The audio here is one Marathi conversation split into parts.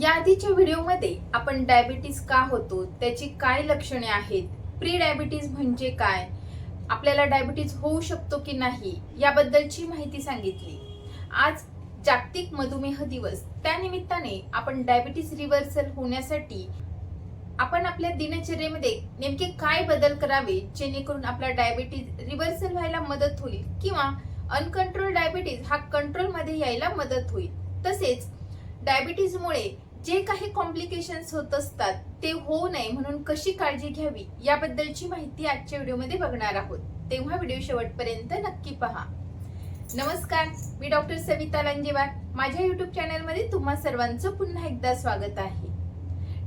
या आधीच्या व्हिडिओमध्ये आपण डायबिटीस का होतो त्याची काय लक्षणे आहेत प्री डायबिटीज म्हणजे काय आपल्याला डायबिटीज होऊ शकतो की नाही याबद्दलची माहिती सांगितली. आज जागतिक मधुमेह दिवस त्यानिमित्ताने आपण डायबिटीस रिव्हर्सल होण्यासाठी आपण आपल्या दिनचर्येमध्ये नेमके काय बदल करावे जेणेकरून आपला डायबिटीज रिव्हर्सल व्हायला मदत होईल किंवा अनकंट्रोल डायबिटीज हा कंट्रोलमध्ये यायला मदत होईल. तसेच डायबिटीजमुळे जे काही कॉम्प्लिकेशन्स होत असतात ते होऊ नये म्हणून कशी काळजी घ्यावी याबद्दलची माहिती आजच्या व्हिडिओमध्ये बघणार आहोत. तेव्हा व्हिडिओ शेवटपर्यंत नक्की पहा. नमस्कार मी डॉक्टर सविता लांजेवार. माझ्या युट्यूब चॅनलमध्ये तुम्हा सर्वांचं पुन्हा एकदा स्वागत आहे.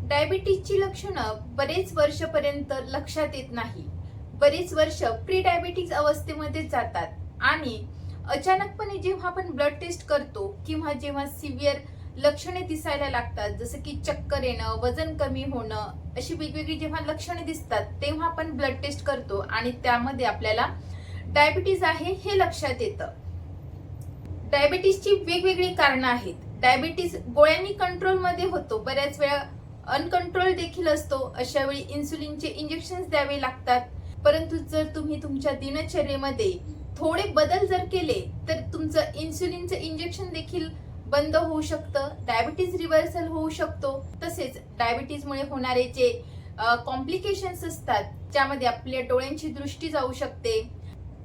डायबिटीजची लक्षणं बरेच वर्षपर्यंत लक्षात येत नाही. बरेच वर्ष प्री डायबिटीज अवस्थेमध्ये जातात. आणि अचानकपणे जेव्हा आपण ब्लड टेस्ट करतो किंवा जेव्हा सिव्हिअर लक्षणे दिसायला लागतात. जसं की चक्कर येणं वजन कमी होणं अशी वेगवेगळी जेव्हा लक्षणे दिसतात तेव्हा आपण ब्लड टेस्ट करतो आणि त्यामध्ये आपल्याला डायबिटीज आहे हे लक्षात येतं. डायबिटीजची वेगवेगळी कारणं आहेत. डायबिटीज गोळ्यांनी कंट्रोलमध्ये होतो. बऱ्याच वेळा अनकंट्रोल देखील असतो. अशा वेळी इन्सुलिनचे इंजेक्शन द्यावे लागतात. परंतु जर तुम्ही तुमच्या दिनचर्येमध्ये थोडे बदल जर केले तर तुमचं इन्सुलिनचं इंजेक्शन देखील बंद होऊ शकतं डायबिटीज रिव्हर्सल होऊ शकतो. तसेच डायबिटीजमुळे होणारे जे कॉम्प्लिकेशन्स असतात ज्यामध्ये आपल्या डोळ्यांची दृष्टी जाऊ शकते.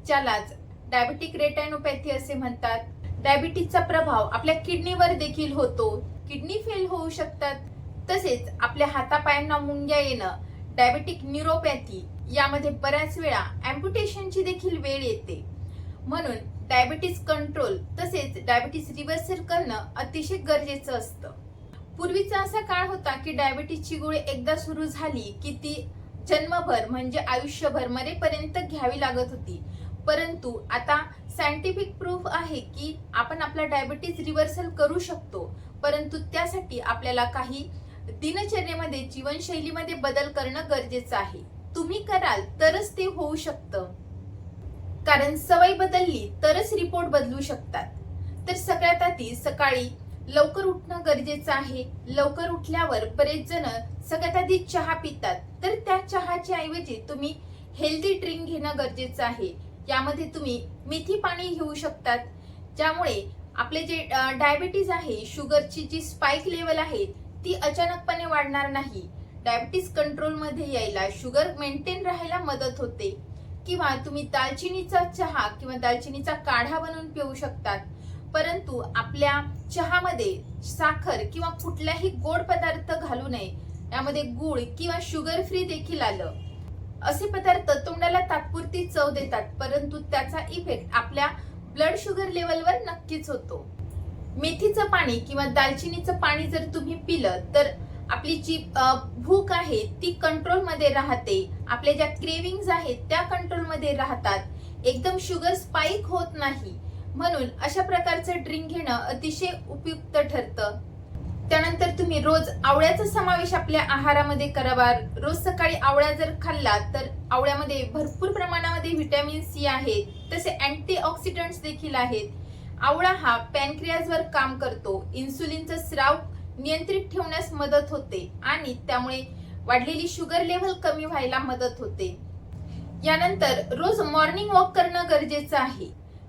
ज्यालाच डायबिटिक रेटॅनोपॅथी असे म्हणतात. डायबिटीजचा प्रभाव आपल्या किडनीवर देखील होतो. किडनी फेल होऊ शकतात. तसेच आपल्या हातापायांना मुंग्या येणं डायबेटिक न्यूरोपॅथी यामध्ये बऱ्याच वेळा अँप्युटेशनची देखील वेळ येते. म्हणून डायबिटीज कंट्रोल तसेच डायबिटीज रिव्हर्सल करणं अतिशय गरजेचं असतं. पूर्वीचा असा काळ होता की डायबिटीजची गोळी एकदा सुरू झाली की ती जन्मभर म्हणजे आयुष्यभर मरेपर्यंत घ्यावी लागत होती. परंतु आता सायंटिफिक प्रूफ आहे की आपण आपला डायबिटीज रिव्हर्सल करू शकतो. परंतु त्यासाठी आपल्याला काही दिनचर्येमध्ये जीवनशैलीमध्ये बदल करणं गरजेचं आहे. तुम्ही कराल तरच ते होऊ शकतं. कारण सवय बदलली तरच रिपोर्ट बदलू शकतात. तर सगळ्यात आधी सकाळी लवकर उठणं गरजेचं आहे. लवकर उठल्यावर बरेच जण सगळ्यात आधी चहा पितात. तर त्या चहाच्या ऐवजी तुम्ही हेल्दी ड्रिंक घेणं गरजेचं आहे. यामध्ये तुम्ही मेथी पाणी घेऊ शकतात. ज्यामुळे आपले जे डायबिटीज आहे शुगरची जी स्पाइक लेवल आहे ती अचानकपणे वाढणार नाही. डायबिटीज कंट्रोलमध्ये यायला शुगर मेंटेन राहायला मदत होते. किंवा तुम्ही दालचिनीचा चहा किंवा दालचिनीचा काढा बनवून पिऊ शकतात. परंतु आपल्या चहामध्ये साखर किंवा कुठल्याही गोड पदार्थ घालू नये. यामध्ये गुळ किंवा शुगर फ्री देखील आलं. असे पदार्थ तोंडाला तात्पुरती चव देतात परंतु त्याचा इफेक्ट आपल्या ब्लड शुगर लेवलवर नक्कीच होतो. मेथीचं पाणी किंवा दालचिनीचं पाणी जर तुम्ही पिलं तर आपली जी भूक आहे ती कंट्रोलमध्ये राहते. आपल्या ज्या क्रेविंग्ज आहेत त्या कंट्रोलमध्ये राहतात. एकदम शुगर स्पाईक होत नाही. म्हणून अशा प्रकारचं ड्रिंक घेणं अतिशय उपयुक्त ठरतं. त्यानंतर तुम्ही रोज आवळ्याचा समावेश आपल्या आहारामध्ये करावा. रोज सकाळी आवळा जर खाल्ला तर आवळ्यामध्ये भरपूर प्रमाणामध्ये व्हिटॅमिन सी आहेत तसे अँटीऑक्सिडंट्स देखील आहेत. आवळा हा पॅनक्रियाजवर काम करतो. इन्सुलिनचा स्राव नियंत्रित ठेवण्यास मदत होते आणि त्यामुळे वाढलेली शुगर लेव्हल कमी व्हायला मदत होते. यानंतर रोज मॉर्निंग वॉक करणं गरजेचं आहे.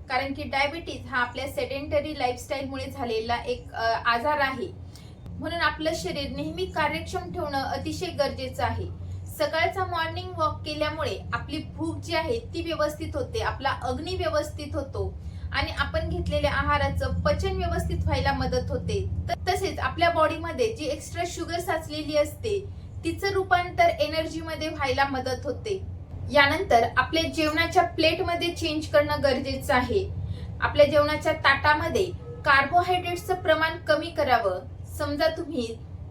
कारण की डायबिटीज हा आपल्या सेडेंटरी लाईफस्टाईलमुळे झालेला एक आजार आहे. म्हणून आपलं शरीर नेहमी कार्यक्षम ठेवणं अतिशय गरजेचं आहे. सकाळचा मॉर्निंग वॉक केल्यामुळे आपली भूक जी आहे ती व्यवस्थित होते आपला अग्नी व्यवस्थित होतो. आणि आपण घेतलेल्या आहाराचं पचन व्यवस्थित व्हायला मदत होते. तसेच आपल्या बॉडीमध्ये जी एक्स्ट्रा शुगर साचलेली असते तिचं रूपांतर एनर्जीमध्ये व्हायला मदत होते. यानंतर आपल्या जेवणाच्या प्लेटमध्ये चेंज करणं गरजेचं आहे. आपल्या जेवणाच्या ताटामध्ये कार्बोहायड्रेटचं प्रमाण कमी करावं. समजा तुम्ही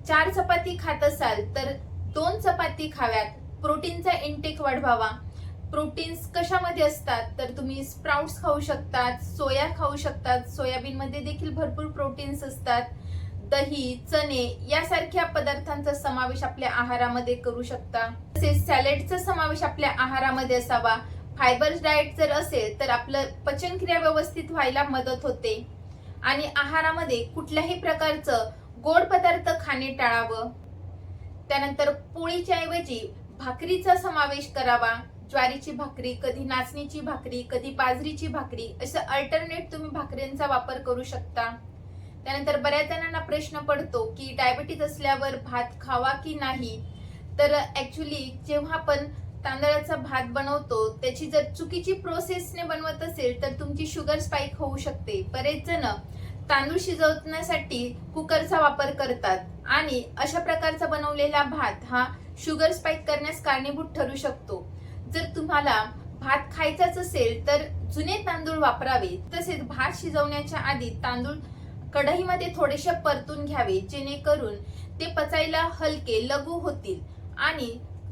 चार चपाती खात असाल तर दोन चपाती खाव्यात. प्रोटीनचा इंटेक वाढवावा. प्रोटीन्स कशामध्ये असतात? तर तुम्ही स्प्राउट्स खाऊ शकतात सोया खाऊ शकतात. सोयाबीनमध्ये देखील भरपूर प्रोटीन्स असतात. दही चणे यासारख्या पदार्थांचा समावेश आपल्या आहारामध्ये करू शकता. तसेच सॅलेडचा समावेश आपल्या आहारामध्ये असावा. फायबर डाएट जर असेल तर आपलं पचनक्रिया व्यवस्थित व्हायला मदत होते. आणि आहारामध्ये कुठल्याही प्रकारचं गोड पदार्थ खाणे टाळावं. त्यानंतर पोळीच्या ऐवजी भाकरीचा समावेश करावा. ज्वारीची भाकरी कधी नाचणीची भाकरी कधी बाजरीची भाकरी असं अल्टरनेट तुम्ही भाकरींचा वापर करू शकता. त्यानंतर बऱ्याच जणांना प्रश्न पडतो की डायबिटीज असल्यावर भात खावा की नाही? तर ऍक्च्युली जेव्हा आपण तांदळाचा भात बनवतो त्याची जर चुकीची प्रोसेसने बनवत असेल तर तुमची शुगर स्पाईक होऊ शकते. बरेच जण तांदूळ शिजवण्यासाठी कुकरचा वापर करतात आणि अशा प्रकारचा बनवलेला भात हा शुगर स्पाईक करण्यास कारणीभूत ठरू शकतो. जर तुम्हाला भात खायचाच असेल तर जुने तांदूळ वापरावे. तसेच भात शिजवण्याच्या आधी तांदूळ कढईमध्ये थोडेसे परतून घ्यावे जेणेकरून ते पचायला हलके लघु होतील. आणि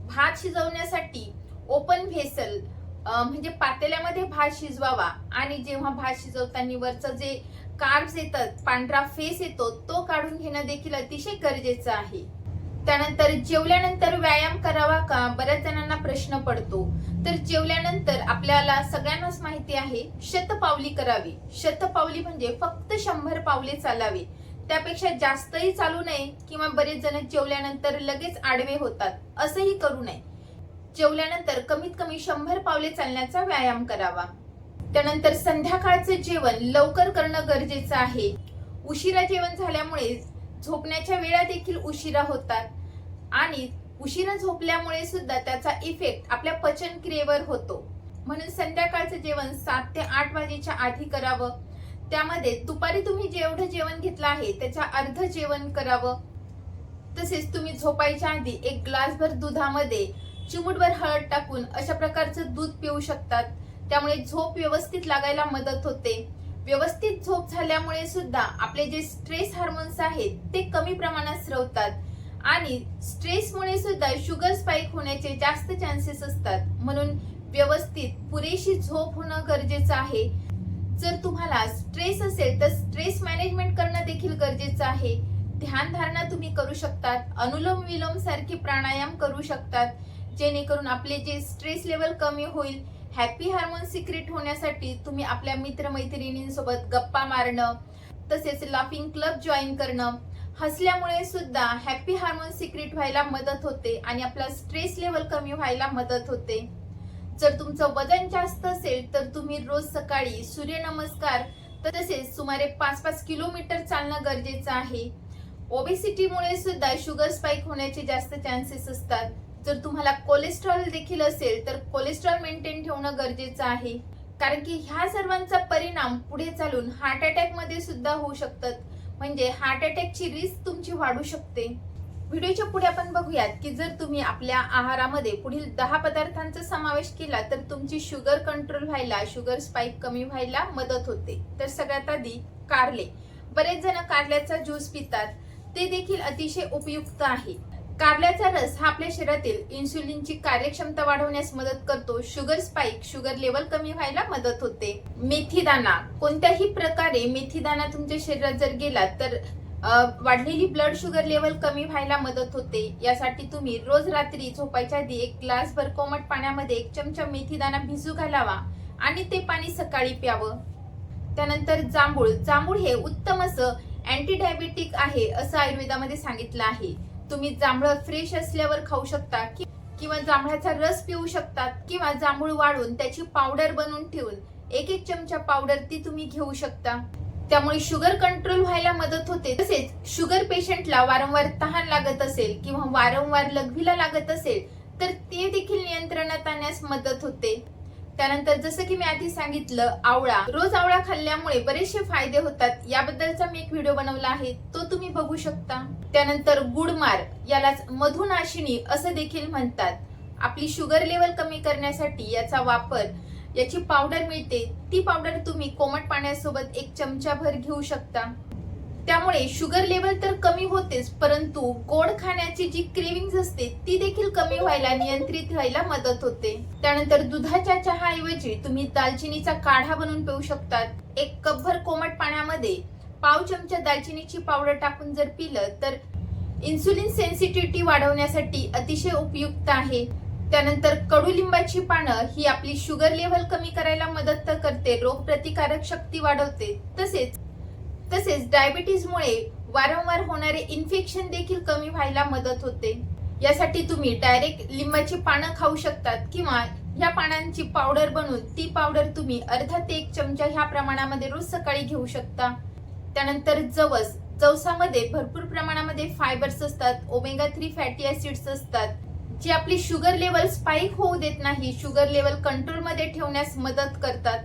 भात शिजवण्यासाठी ओपन व्हेसल म्हणजे पातेल्यामध्ये भात शिजवावा. आणि जेव्हा भात शिजवताना वरचं जे कार्ब्स येतात पांढरा फेस येतो तो काढून घेणं देखील अतिशय गरजेचं आहे. त्यानंतर जेवल्यानंतर व्यायाम करावा का? बऱ्याच जणांना प्रश्न पडतो. तर जेवल्यानंतर आपल्याला सगळ्यांनाच माहिती आहे शतपावली करावी. शतपावली म्हणजे फक्त शंभर पावले चालावे. त्यापेक्षा जास्तही चालू नये किंवा बरेच जण जेवल्यानंतर लगेच आडवे होतात. असंही करू नये. जेवल्यानंतर कमीत कमी शंभर पावले चालण्याचा व्यायाम करावा. त्यानंतर संध्याकाळचे जेवण लवकर करणं गरजेचं आहे. उशिरा जेवण झाल्यामुळे झोपण्याच्या वेळा देखील उशिरा होतात. आणि उशिरा झोपल्यामुळे सुद्धा त्याचा इफेक्ट आपल्या पचन क्रियेवर होतो. म्हणून संध्याकाळचं जेवण सात ते आठ वाजेच्या आधी करावं. त्यामध्ये दुपारी तुम्ही जेवढं जेवण घेतलं आहे त्याच्या अर्ध जेवण करावं. तसेच तुम्ही झोपायच्या आधी एक ग्लासभर दुधामध्ये चिमूटभर हळद टाकून अशा प्रकारचं दूध पिऊ शकतात. त्यामुळे झोप व्यवस्थित लागायला मदत होते. व्यवस्थित झोप झाल्यामुळे सुद्धा आपले जे स्ट्रेस हार्मोन्स आहेत ते कमी प्रमाणात स्रवतात. आणि स्ट्रेसमुळे सुद्धा शुगर स्पाइक होण्याचे जास्त चान्सेस असतात. म्हणून व्यवस्थित पुरेशी झोप होणं गरजेचं आहे. जर तुम्हाला स्ट्रेस असेल तर स्ट्रेस मॅनेजमेंट करणं देखील गरजेचं आहे. ध्यान धारणा तुम्ही करू शकतात. अनुलोम विलोम सारखे प्राणायाम करू शकतात. जेणेकरून आपले जे स्ट्रेस लेवल कमी होईल हॅपी हार्मोन सिक्रेट होण्यासाठी तुम्ही आपल्या मित्रमैत्रिणींसोबत गप्पा मारणं तसेच लाफिंग क्लब जॉईन करणं हसल्यामुळे सुद्धा हॅपी हार्मोन सिक्रेट व्हायला मदत होते आणि आपला स्ट्रेस लेवल कमी व्हायला मदत होते. जर तुमचं वजन जास्त असेल तर तुम्ही रोज सकाळी सूर्यनमस्कार तसेच सुमारे पाच पाच किलोमीटर चालणं गरजेचं आहे. ओबेसिटीमुळे सुद्धा शुगर स्पाइक होण्याचे जास्त चान्सेस असतात. जर तुम्हाला कोलेस्ट्रॉल देखील असेल तर कोलेस्ट्रॉल मेंटेन ठेवणं गरजेचं आहे. कारण की ह्या सर्वांचा परिणाम पुढे चालून हार्ट अटॅकमध्ये सुद्धा होऊ शकतात. म्हणजे हार्ट अटॅकची रिस्क तुमची वाढू शकते. व्हिडिओच्या पुढे आपण बघूयात की जर तुम्ही आपल्या आहारामध्ये पुढील दहा पदार्थांचा समावेश केला तर तुमची शुगर कंट्रोल व्हायला शुगर स्पाइक कमी व्हायला मदत होते. तर सगळ्यात आधी कारले. बरेच जण कारल्याचा ज्यूस पितात. ते देखील अतिशय उपयुक्त आहे. कारल्याचा रस हा आपल्या शरीरातील इन्सुलिनची कार्यक्षमता वाढवण्यास मदत करतो. शुगर स्पाइक शुगर लेवल कमी व्हायला मदत होते. मेथीदाना कोणत्याही प्रकारे मेथीदाना तुमच्या शरीरात जर गेला तर वाढलेली ब्लड शुगर लेवल कमी व्हायला मदत होते. यासाठी तुम्ही रोज रात्री झोपायच्या आधी एक ग्लास भर कोमट पाण्यामध्ये एक चमचा मेथीदाना भिजू घालावा आणि ते पाणी सकाळी प्यावं. त्यानंतर जांभूळ. जांभूळ हे उत्तम असं अँटी डायबेटिक आहे असं आयुर्वेदामध्ये सांगितलं आहे. तुम्ही जांभळं फ्रेश असल्यावर खाऊ शकता कि- किंवा जांभळाचा रस पिऊ शकतात किंवा जांभूळ वाळून त्याची पावडर बनवून ठेवून एक एक चमचा पावडर ती तुम्ही घेऊ शकता. त्यामुळे शुगर कंट्रोल व्हायला मदत होते. तसेच शुगर पेशंटला वारंवार तहान लागत असेल किंवा वारंवार लघवीला लागत असेल तर ते देखील नियंत्रणात आणण्यास मदत होते. त्यानंतर जसं की मी आधी सांगितलं आवळा. रोज आवळा खाल्ल्यामुळे बरेचसे फायदे होतात. याबद्दलचा मी एक व्हिडिओ बनवला आहे. तो तुम्ही बघू शकता. त्यानंतर गुडमार यालाच मधुनाशिनी असं देखील म्हणतात. आपली शुगर लेवल कमी करण्यासाठी याचा वापर याची पावडर मिळते. ती पावडर तुम्ही कोमट पाण्यासोबत एक चमचा भर घेऊ शकता. त्यामुळे शुगर लेवल तर कमी होतेच परंतु गोड खाण्याची जी क्रेविंग असते ती देखील कमी व्हायला नियंत्रित व्हायला मदत होते. त्यानंतर दुधाच्या चहाऐवजी तुम्ही दालचिनीचा काढा बनवून पिऊ शकतात. एक कपभर कोमट पाण्यामध्ये पाव चमचा दालचिनीची पावडर टाकून जर पिलं तर इन्सुलिन सेन्सिटिव्हिटी वाढवण्यासाठी अतिशय उपयुक्त आहे. त्यानंतर कडुलिंबाची पानं ही आपली शुगर लेवल कमी करायला मदत तर करते रोग प्रतिकारक शक्ती वाढवते. तसेच तसेच डायबिटीजमुळे वारंवार होणारे इन्फेक्शन देखील कमी व्हायला मदत होते. यासाठी तुम्ही डायरेक्ट लिंबाची पानं खाऊ शकतात किंवा ह्या पानांची पावडर बनवून ती पावडर तुम्ही अर्धा ते एक चमचा ह्या प्रमाणामध्ये रोज सकाळी घेऊ शकता. त्यानंतर जवस. जवसामध्ये भरपूर प्रमाणामध्ये फायबर्स असतात ओमेगा थ्री फॅटी ऍसिड्स असतात. जे आपली शुगर लेवल स्पाइक होऊ देत नाही शुगर लेवल कंट्रोलमध्ये ठेवण्यास मदत करतात.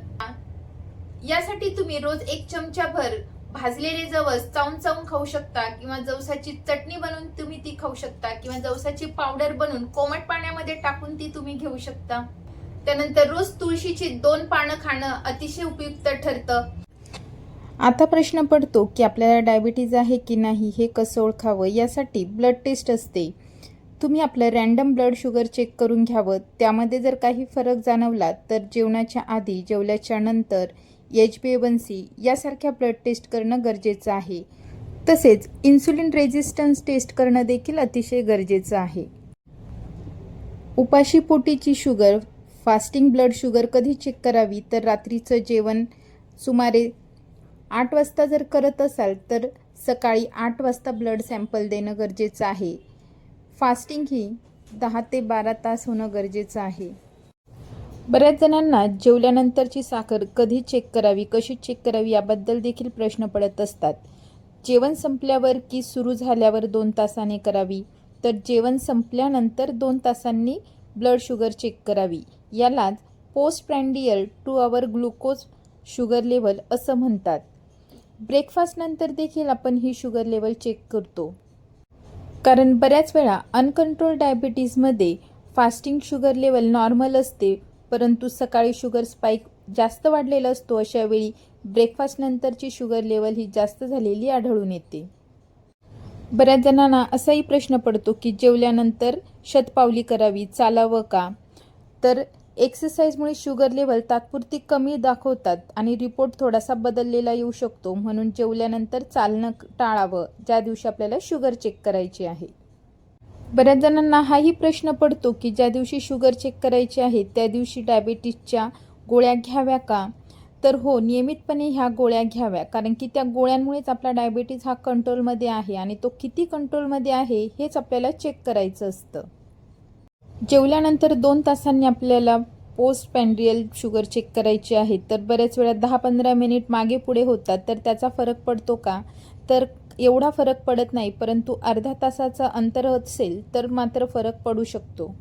यासाठी तुम्ही रोज एक चमचा भर भाजलेले जवस चावून चावून खाऊ शकता किंवा जवसाची चटणी बनवून तुम्ही ती खाऊ शकता किंवा जवसाची पावडर बनवून कोमट पाण्यामध्ये टाकून ती तुम्ही घेऊ शकता. त्यानंतर रोज तुळशीची दोन पानं खाणं अतिशय उपयुक्त ठरतं. आता प्रश्न पडतो की आपल्याला डायबिटीज आहे की नाही हे कसं ओळखावं? यासाठी ब्लड टेस्ट असते. तुम्ही आपलं रॅन्डम ब्लड शुगर चेक करून घ्यावं. त्यामध्ये जर काही फरक जाणवला तर जेवणाच्या आधी जेवल्याच्या नंतर एच बी वन सी यासारख्या ब्लड टेस्ट करणं गरजेचं आहे. तसेच इन्सुलिन रेझिस्टन्स टेस्ट करणं देखील अतिशय गरजेचं आहे. उपाशी पोटीची शुगर फास्टिंग ब्लड शुगर कधी चेक करावी? तर रात्रीचं जेवण सुमारे आठ वाजता जर करत असाल तर सकाळी आठ वाजता ब्लड सॅम्पल देणं गरजेचं आहे. फास्टिंग ही दहा ते बारा तास होणं गरजेचं आहे. बऱ्याच जणांना जेवल्यानंतरची साखर कधी चेक करावी कशी चेक करावी याबद्दल देखील प्रश्न पडत असतात. जेवण संपल्यावर की सुरू झाल्यावर दोन तासाने करावी? तर जेवण संपल्यानंतर दोन तासांनी ब्लड शुगर चेक करावी. यालाच post prandial two hour glucose sugar level असं म्हणतात. ब्रेकफास्टनंतर देखील आपण ही शुगर लेवल चेक करतो. कारण बऱ्याच वेळा अनकंट्रोल डायबिटीजमध्ये फास्टिंग शुगर लेवल नॉर्मल असते परंतु सकाळी शुगर स्पाईक जास्त वाढलेला असतो अशा वेळी ब्रेकफास्टनंतरची शुगर लेवल ही जास्त झालेली आढळून येते. बऱ्याच जणांना असाही प्रश्न पडतो की जेवल्यानंतर शतपावली करावी चालावं का? तर एक्सरसाइजमुळे शुगर लेवल तात्पुरती कमी दाखवतात आणि रिपोर्ट थोडासा बदललेला येऊ शकतो. म्हणून जेवल्यानंतर चालणं टाळावं. ज्या दिवशी आपल्याला शुगर चेक करायची आहे. बऱ्याच जणांना हाही प्रश्न पडतो की ज्या दिवशी शुगर चेक करायची आहे त्या दिवशी डायबिटीसच्या गोळ्या घ्याव्या का? तर हो नियमितपणे ह्या गोळ्या घ्याव्या. कारण की त्या गोळ्यांमुळेच आपला डायबिटीस हा कंट्रोलमध्ये आहे आणि तो किती कंट्रोलमध्ये आहे हेच आपल्याला चेक करायचं असतं. जेवल्यानंतर दोन तासांनी आपल्याला पोस्ट पॅन्ड्रियल शुगर चेक करायची आहे. तर बऱ्याच वेळा दहा पंधरा मिनिट मागे पुढे होतात. तर त्याचा फरक पडतो का? तर एवढा फरक पडत नाही परंतु अर्धा तासाचा अंतर असेल तर मात्र फरक पडू शकतो.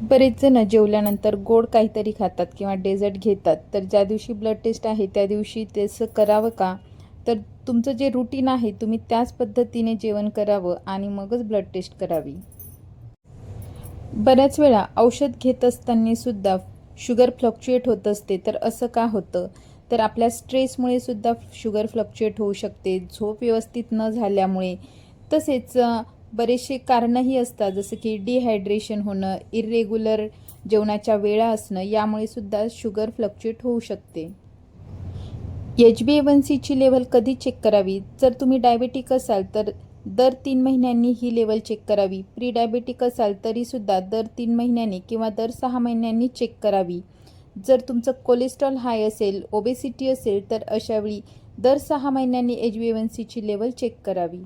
बरेच जण जेवल्यानंतर गोड काहीतरी खातात किंवा डेझर्ट घेतात तर ज्या दिवशी ब्लड टेस्ट आहे त्या दिवशी तसं करावं का? तर तुमचं जे रुटीन आहे तुम्ही त्याच पद्धतीने जेवण करावं आणि मगच ब्लड टेस्ट करावी. बऱ्याच वेळा औषध घेत असताना सुद्धा शुगर फ्लक्च्युएट होत असते तर असं का होतं? तर आपल्या स्ट्रेसमुळे सुद्धा शुगर फ्लक्च्युएट होऊ शकते. झोप व्यवस्थित न झाल्यामुळे. तसेच बरेचसे कारणंही असतात. जसं की डिहायड्रेशन होणं इरेग्युलर जेवणाच्या वेळा असणं यामुळे सुद्धा शुगर फ्लक्च्युएट होऊ शकते. एच बी वन सीची लेवल कधी चेक करावी? जर तुम्ही डायबेटिक असाल तर दर तीन महिन्यांनी ही लेवल चेक करावी. प्री डायबेटिक असाल तरीसुद्धा दर तीन महिन्यांनी किंवा दर सहा महिन्यांनी चेक करावी. जर तुमचं कोलेस्ट्रॉल हाय असेल ओबेसिटी असेल तर अशावेळी दर सहा महिन्यांनी एच बी वन सीची लेवल चेक करावी.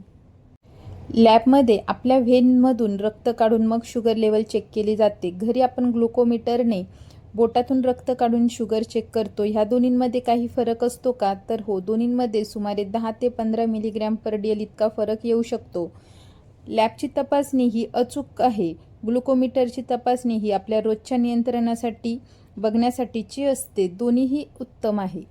लॅबमध्ये आपल्या व्हेनमधून रक्त काढून मग शुगर लेवल चेक केली जाते. घरी आपण ग्लुकोमीटरने बोटातून रक्त काढून शुगर चेक करतो. ह्या दोन्हींमध्ये काही फरक असतो का? तर हो दोन्हींमध्ये सुमारे दहा ते पंधरा मिलीग्रॅम पर डेल इतका फरक येऊ शकतो. लॅबची तपासणी ही अचूक आहे. ग्लुकोमीटरची तपासणी ही आपल्या रोजच्या नियंत्रणासाठी बघण्यासाठीची असते. दोन्हीही उत्तम आहे.